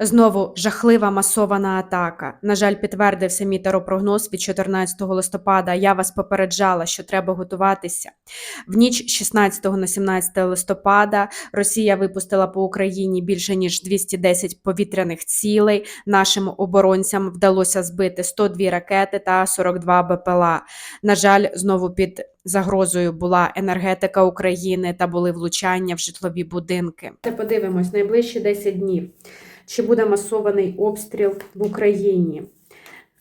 Знову жахлива масована атака. На жаль, підтвердився мій теропрогноз від 14 листопада. Я вас попереджала, що треба готуватися. В ніч з 16 на 17 листопада Росія випустила по Україні більше ніж 210 повітряних цілей. Нашим оборонцям вдалося збити 102 ракети та 42 БПЛА. На жаль, знову під загрозою була енергетика України та були влучання в житлові будинки. Подивимось найближчі 10 днів. Чи буде масований обстріл в Україні?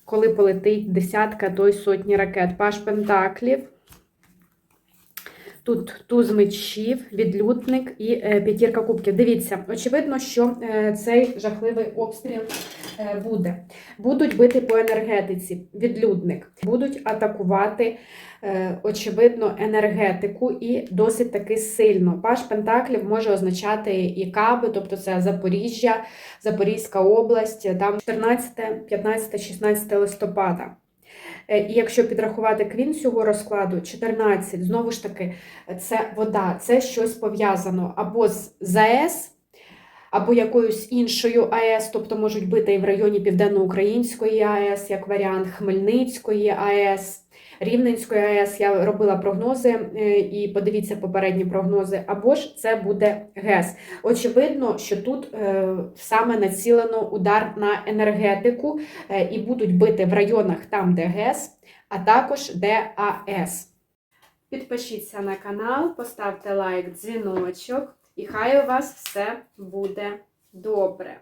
Коли полетить десятка, й сотні ракет. Паш Пентаклів. Тут туз мечів, відлюдник і е, п'ятірка кубків. Дивіться, очевидно, що е, цей жахливий обстріл е, буде. Будуть бити по енергетиці, відлюдник, будуть атакувати, очевидно, енергетику і досить таки сильно. Паш Пентаклів може означати і Каби, тобто це Запоріжжя, Запорізька область, там 14, 15, 16 листопада. Е, І якщо підрахувати квін цього розкладу, 14, знову ж таки, це вода, це щось пов'язано або з ЗАЕС, або якоюсь іншою АЕС, тобто можуть бити і в районі Південноукраїнської АЕС, як варіант Хмельницької АЕС, Рівненської АЕС. Я робила прогнози е, і подивіться попередні прогнози, або ж це буде ГЕС. Очевидно, що тут е, саме націлено удар на енергетику е, і будуть бити в районах там, де ГЕС, а також де АЕС. Підпишіться на канал, поставте лайк, дзвіночок, і хай у вас все буде добре.